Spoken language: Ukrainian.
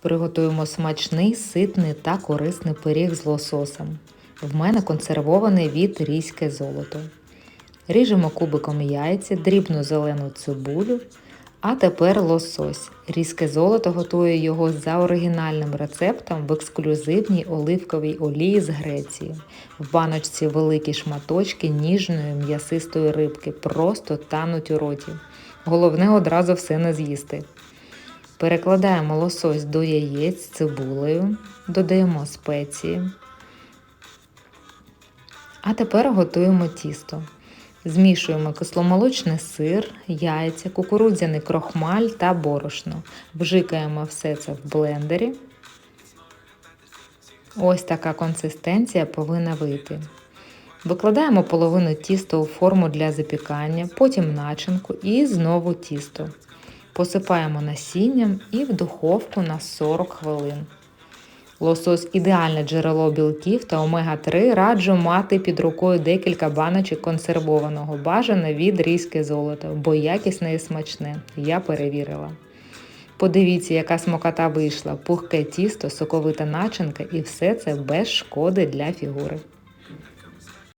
Приготуємо смачний, ситний та корисний пиріг з лососем. В мене консервований від різьке золото. Ріжемо кубиком яйця, дрібну зелену цибулю. А тепер лосось. Різке золото готує його за оригінальним рецептом в ексклюзивній оливковій олії з Греції. В баночці великі шматочки ніжної м'ясистої рибки просто тануть у роті. Головне одразу все не з'їсти. Перекладаємо лосось до яєць з цибулею, додаємо спеції. А тепер готуємо тісто. Змішуємо кисломолочний сир, яйця, кукурудзяний крохмаль та борошно. Вжикаємо все це в блендері. Ось така консистенція повинна вийти. Викладаємо половину тіста у форму для запікання, потім начинку і знову тісто. Посипаємо насінням і в духовку на 40 хвилин. Лосось ідеальне джерело білків та омега-3 раджу мати під рукою декілька баночок консервованого, бажано від різьке золото, бо якісне і смачне. Я перевірила. Подивіться, яка смокота вийшла, пухке тісто, соковита начинка і все це без шкоди для фігури.